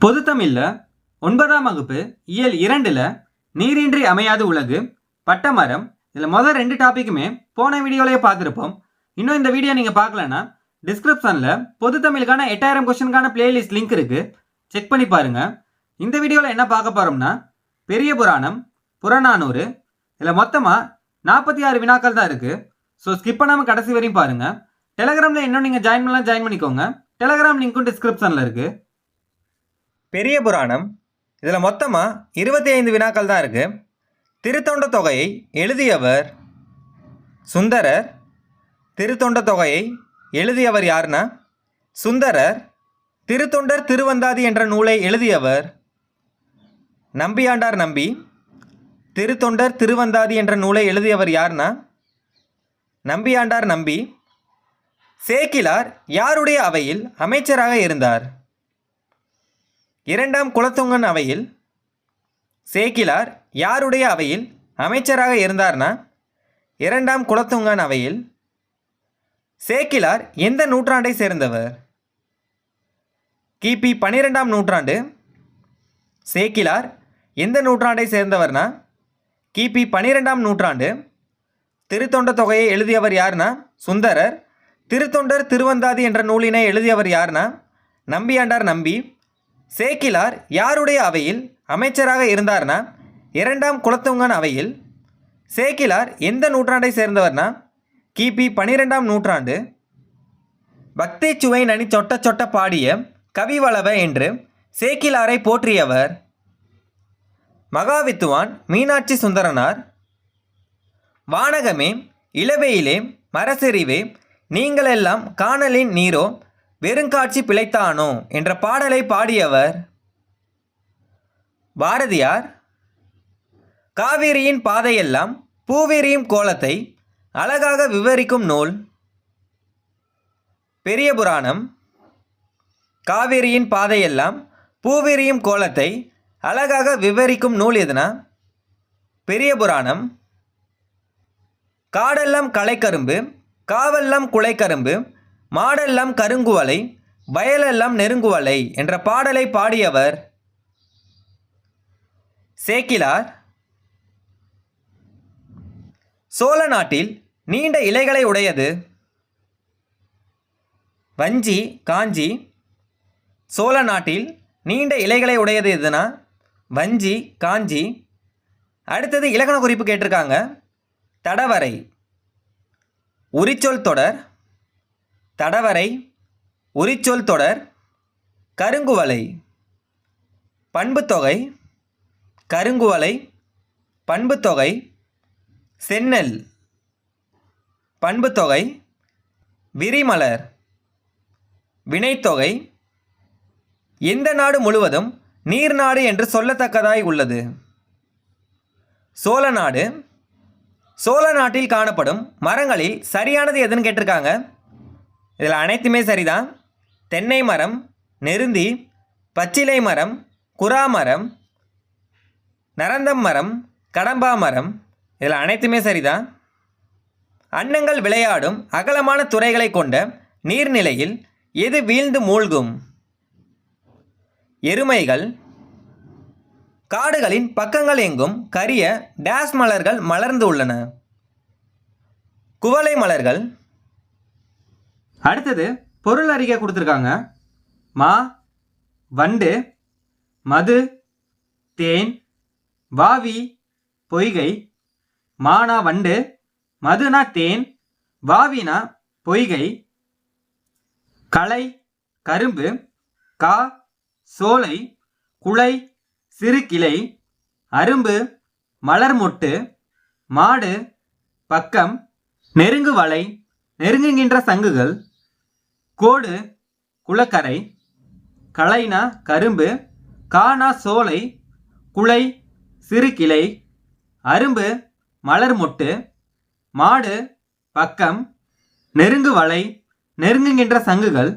பொதுத்தமிழில் ஒன்பதாம் வகுப்பு இயல் இரண்டில் நீரின்றி அமையாது உலகு பட்டமரம் இதில் முதல் ரெண்டு டாப்பிக்குமே போன வீடியோலேயே பார்த்துருப்போம். இன்னும் இந்த வீடியோ நீங்கள் பார்க்கலன்னா டிஸ்கிரிப்ஷனில் பொதுத்தமிழுக்கான எட்டாயிரம் கொஸ்டினுக்கான பிளேலிஸ்ட் லிங்க் இருக்குது செக் பண்ணி பாருங்கள் இந்த வீடியோவில் என்ன பார்க்க போகிறோம்னா பெரிய புராணம் புறநானூறு இதில் மொத்தமாக நாற்பத்தி ஆறு வினாக்கள் தான் இருக்குது ஸோ ஸ்கிப் பண்ணாமல் கடைசி வரையும் பாருங்கள் டெலகிராமில் இன்னும் நீங்கள் ஜாயின் பண்ணலாம் ஜாயின் பண்ணிக்கோங்க. டெலகிராம் லிங்க்கும் டிஸ்கிரிப்ஷனில் இருக்குது பெரிய புராணம். இதில் மொத்தமாக இருபத்தி ஐந்து வினாக்கள் தான் இருக்குது திருத்தொண்ட தொகையை எழுதியவர் சுந்தரர். திருத்தொண்ட தொகையை எழுதியவர் யாருன்னா? சுந்தரர். திருத்தொண்டர் திருவந்தாதி என்ற நூலை எழுதியவர் நம்பியாண்டார் நம்பி. திருத்தொண்டர் திருவந்தாதி என்ற நூலை எழுதியவர் யாருன்னா? நம்பியாண்டார் நம்பி. சேக்கிலார் யாருடைய அவையில் அமைச்சராக இருந்தார்? இரண்டாம் குலத்துங்கன் அவையில் சேக்கிலார் யாருடைய அவையில் அமைச்சராக இருந்தார்னா? இரண்டாம் குலத்துங்கன் அவையில் சேக்கிலார் எந்த நூற்றாண்டை சேர்ந்தவர்? கிபி பன்னிரெண்டாம் நூற்றாண்டு சேக்கிலார் எந்த நூற்றாண்டை சேர்ந்தவர்னா? கிபி பன்னிரெண்டாம் நூற்றாண்டு திருத்தொண்ட தொகையை எழுதியவர் யார்னா? சுந்தரர். திருத்தொண்டர் திருவந்தாதி என்ற நூலினை எழுதியவர் யார்னா? நம்பியாண்டார் நம்பி. சேக்கிலார் யாருடைய அவையில் அமைச்சராக இருந்தார்னா? இரண்டாம் குலத்துங்கன் அவையில் சேக்கிலார் எந்த நூற்றாண்டை சேர்ந்தவர்னா? கிபி பனிரெண்டாம் நூற்றாண்டு. பக்தி சுவை நனி சொட்ட சொட்ட பாடிய கவிவளவ என்று சேக்கிலாரை போற்றியவர் மகாவித்துவான் மீனாட்சி சுந்தரனார். வானகமே இளவெயிலே மரசெறிவே நீங்களெல்லாம் காணலின் நீரோ வெறுங்காட்சி பிழைத்தானோ என்ற பாடலை பாடியவர் பாரதியார். காவிரியின் பாதையெல்லாம் பூவிரியும் கோலத்தை அழகாக விவரிக்கும் நூல். பெரிய புராணம். காவிரியின் பாதையெல்லாம் பூவிரியும் கோலத்தை அழகாக விவரிக்கும் நூல் எதுனா? பெரிய புராணம். காடெல்லாம் களைக்கரும்பு காவெல்லாம் குலைக்கரும்பு மாடெல்லாம் கருங்குவலை வயலெல்லாம் நெருங்குவலை என்ற பாடலை பாடியவர் சேக்கிலார். சோழ நாட்டில் நீண்ட இலைகளை உடையது. வஞ்சி காஞ்சி. சோழ நாட்டில் நீண்ட இலைகளை உடையது எதுனா? வஞ்சி காஞ்சி. அடுத்தது இலக்கண குறிப்பு கேட்டிருக்காங்க. தடவரை. உரிச்சொல் தொடர். தடவரை உரிச்சொல் தொடர் கருங்குவலை பண்புத்தொகை கருங்குவலை பண்புத்தொகை செந்நெல் பண்புத்தொகை விரிமலர் வினைத்தொகை எந்த நாடு முழுவதும் நீர்நாடு என்று சொல்லத்தக்கதாய் உள்ளது. சோழ நாடு சோழ நாட்டில் காணப்படும் மரங்களில் சரியானது எதுன்னு கேட்டிருக்காங்க? இதில் அனைத்துமே சரிதான். தென்னை மரம் நெருந்தி பச்சிலை மரம் குறா மரம் நரந்தம் மரம் கடம்பா மரம் இதில் அனைத்துமே சரிதான். அன்னங்கள் விளையாடும் அகலமான துறைகளை கொண்ட நீர்நிலையில் எது வீழ்ந்து மூழ்கும்? எருமைகள் காடுகளின் பக்கங்கள் எங்கும் கரிய டேஸ் மலர்கள் மலர்ந்து உள்ளன. குவளை மலர்கள் அடுத்தது பொருள் அறிக்கை கொடுத்துருக்காங்க. மா வண்டு மது தேன் வாவி பொய்கை மானா வண்டு மதுனா தேன் வாவினா பொய்கை களை கரும்பு கா சோலை குலை சிறு கிளை அரும்பு மலர் மொட்டு மாடு பக்கம் நெருங்கு வலை நெருங்குகின்ற சங்குகள் கோடு குளக்கரை களைனா கரும்பு காணா சோலை குலை சிறு கிளை அரும்பு மலர் மொட்டு மாடு பக்கம் நெருங்கு வலை நெருங்குகின்ற சங்குகள்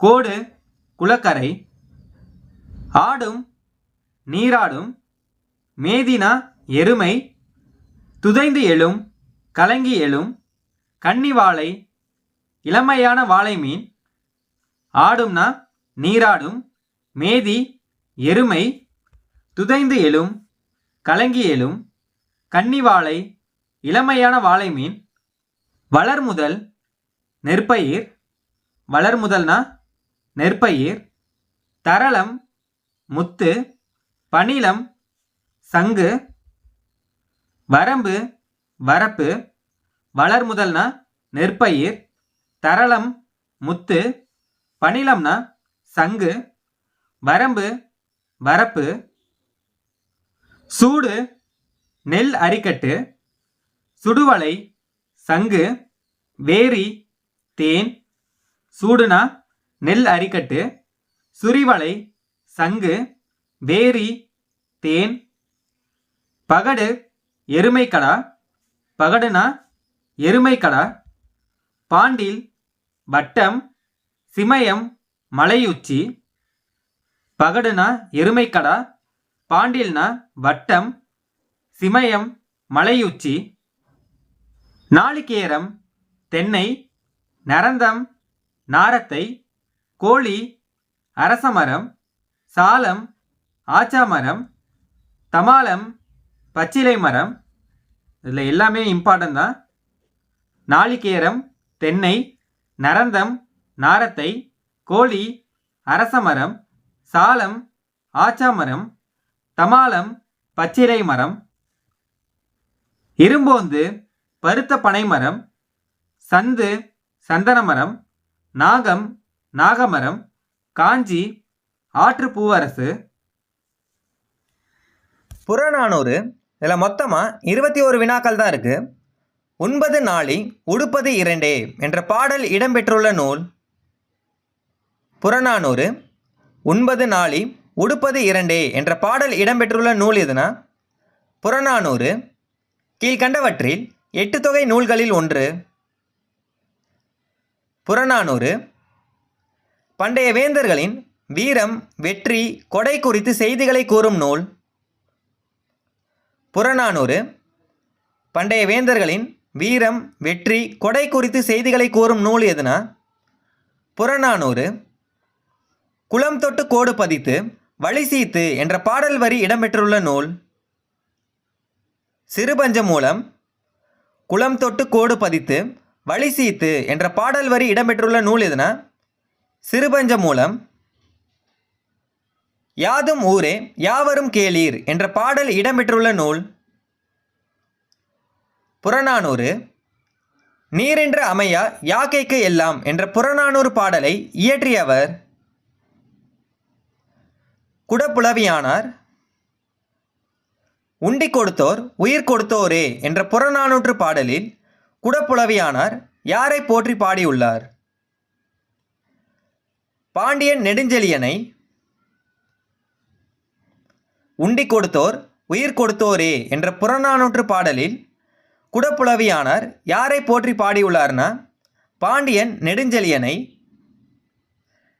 கோடு குளக்கரை ஆடும் நீராடும் மேதினா எருமை துதைந்து எழும் கலங்கி எழும் கன்னிவாளை இளமையான வாழை மீன் ஆடும்னா நீராடும் மேதி எருமை துதைந்து எழும் கலங்கி எழும் கன்னிவாழை இளமையான வாழை மீன் வளர்முதல் நெற்பயிர் வளர்முதல்னா நெற்பயிர் தரளம் முத்து பணிலம் சங்கு வரம்பு வரப்பு வளர்முதல்னா நெற்பயிர் தரளம் முத்து பணிலம்னா சங்கு வரம்பு வரப்பு சூடு நெல் அரிக்கட்டு சுடுவலை சங்கு வேரி தேன் சூடுனா நெல் அரிக்கட்டு சுரிவலை சங்கு வேரி தேன் பகடு எருமைக்கடா பகடுனா எருமைக்கடா பாண்டில் வட்டம் சிமயம் மலையுச்சி பகடுனா எருமைக்கடா பாண்டில்னா வட்டம் சிமயம் மலையுச்சி நாளிகேரம் தென்னை நரந்தம் நாரத்தை கோழி அரசமரம் சாலம் ஆச்சாமரம் தமாலம் பச்சிலை மரம் இதில் எல்லாமே இம்பார்ட்டன்ட் தான். நாளிகேரம் தென்னை நரந்தம் நாரத்தை கோழி அரசமரம் சாலம் ஆச்சாமரம் தமாலம் பச்சிலை மரம் இரும்போந்து பருத்த பனைமரம் சந்து சந்தனமரம் நாகம் நாகமரம் காஞ்சி ஆற்று பூவரசு. புறநானூறு இதில் மொத்தமாக இருபத்தி ஒரு வினாக்கள் தான் இருக்குது ஒன்பது நாளி உடுப்பது இரண்டே என்ற பாடல் இடம்பெற்றுள்ள நூல் புறநானூறு. ஒன்பது நாளி உடுப்பது இரண்டே என்ற பாடல் இடம்பெற்றுள்ள நூல் எதுனா? புறநானூறு. கீழ்கண்டவற்றில் எட்டு தொகை நூல்களில் ஒன்று. புறநானூறு. பண்டைய வேந்தர்களின் வீரம் வெற்றி கொடை குறித்து செய்திகளை கூறும் நூல். புறநானூறு. பண்டைய வேந்தர்களின் வீரம் வெற்றி கொடை குறித்து செய்திகளை கூறும் நூல் எதுனா? புறநானூறு குளம் தொட்டு கோடு பதித்து வழிசீத்து என்ற பாடல் வரி இடம்பெற்றுள்ள நூல். சிறுபஞ்ச மூலம் குளம் தொட்டு கோடு பதித்து வழிசீத்து என்ற பாடல் வரி இடம்பெற்றுள்ள நூல் எதுனா? சிறுபஞ்ச மூலம் யாதும் ஊரே யாவரும் கேளீர் என்ற பாடல் இடம்பெற்றுள்ள நூல். புறநானூறு நீரென்ற அமையா யாக்கைக்கு எல்லாம் என்ற புறநானூறு பாடலை இயற்றியவர் குடப்புலவியானார். உண்டி கொடுத்தோர் உயிர் கொடுத்தோரே என்ற புறநானூற்று பாடலில் குடப்புலவியானார் யாரை போற்றி பாடியுள்ளார்? பாண்டியன் நெடுஞ்செழியனை உண்டி கொடுத்தோர் உயிர் கொடுத்தோரே என்ற புறநானூற்று பாடலில் குடப்புலவியானார். யாரை போற்றி பாடியுள்ளார்னா? பாண்டியன் நெடுஞ்செழியனை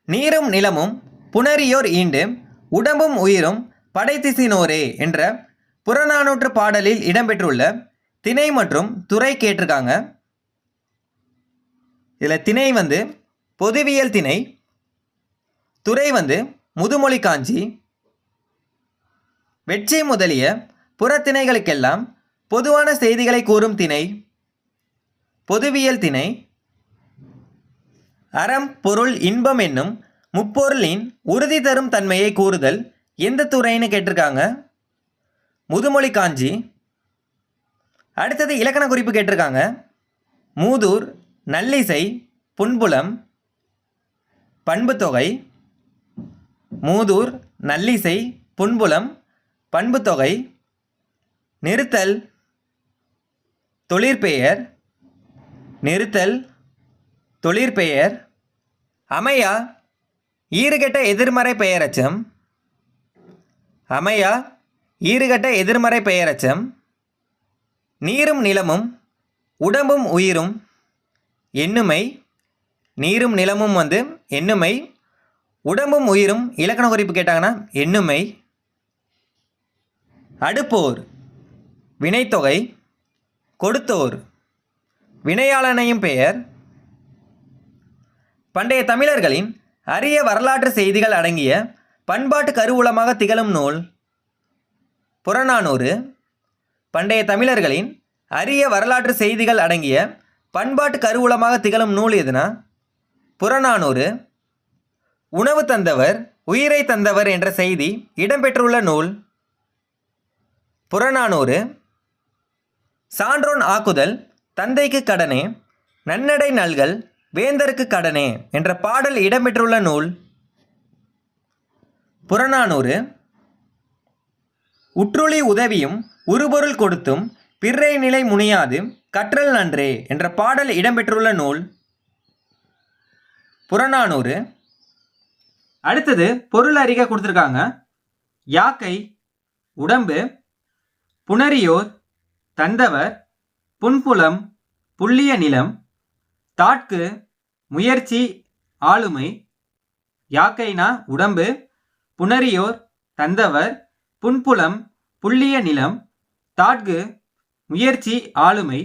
நீரும் நிலமும் புனரியோர் ஈண்டு உடம்பும் உயிரும் படைத்திசினோரே என்ற புறநானூற்று பாடலில் இடம்பெற்றுள்ள திணை மற்றும் துறை கேட்டிருக்காங்க. இதில் திணை வந்து பொதுவியல் திணை துறை வந்து முதுமொழி காஞ்சி வெற்றி முதலிய புறத்திணைகளுக்கெல்லாம் பொதுவான செய்திகளை கூறும் திணை பொதுவியல் திணை அறம் பொருள் இன்பம் என்னும் முப்பொருளின் உறுதி தரும் தன்மையை கூறுதல் எந்த துறைன்னு கேட்டிருக்காங்க? முதுமொழி காஞ்சி. அடுத்தது இலக்கண குறிப்பு கேட்டிருக்காங்க. மூதூர் நல்லிசை புன்புலம் பண்புத்தொகை. மூதூர் நல்லிசை புன்புலம் பண்புத்தொகை. நிறுத்தல் தொழிற்பெயர் நிறுத்தல் தொழிற்பெயர் அமையா ஈறுகெட்ட எதிர்மறை பெயரச்சம் அமையா ஈறுகெட்ட எதிர்மறை பெயரச்சம் நீரும் நிலமும் உடம்பும் உயிரும் எண்ணுமை நீரும் நிலமும் வந்து எண்ணுமை உடம்பும் உயிரும் இலக்கண குறிப்பு கேட்டாங்கன்னா எண்ணுமை அடுப்போர் வினைத்தொகை கொடுத்தோர். வினையாளனையும் பெயர். பண்டைய தமிழர்களின் அரிய வரலாற்று செய்திகள் அடங்கிய பண்பாட்டு கருவூலமாக திகழும் நூல். புறநானூறு. பண்டைய தமிழர்களின் அரிய வரலாற்று செய்திகள் அடங்கிய பண்பாட்டு கருவூலமாக திகழும் நூல் எதுனா? புறநானூறு. உணவு தந்தவர் உயிரை தந்தவர் என்ற செய்தி இடம்பெற்றுள்ள நூல். புறநானூறு. சான்றோன் ஆக்குதல் தந்தைக்கு கடனே நன்னடை நல்கல் வேந்தருக்கு கடனே என்ற பாடல் இடம்பெற்றுள்ள நூல் புறநானூறு. உற்றுளி உதவியும் உருபொருள் கொடுத்தும் பிறை நிலை முனியாது கற்றல் நன்றே என்ற பாடல் இடம்பெற்றுள்ள நூல் புறநானூறு. அடுத்தது பொருள் அறிக்கை கொடுத்துருக்காங்க. யாக்கை உடம்பு புணரியோர் தந்தவர் புன்புலம் புள்ளிய நிலம் தாட்கு முயற்சி ஆளுமை யாக்கைனா உடம்பு புனரியோர் தந்தவர் புன்புலம் புள்ளிய நிலம் தாட்கு முயற்சி ஆளுமை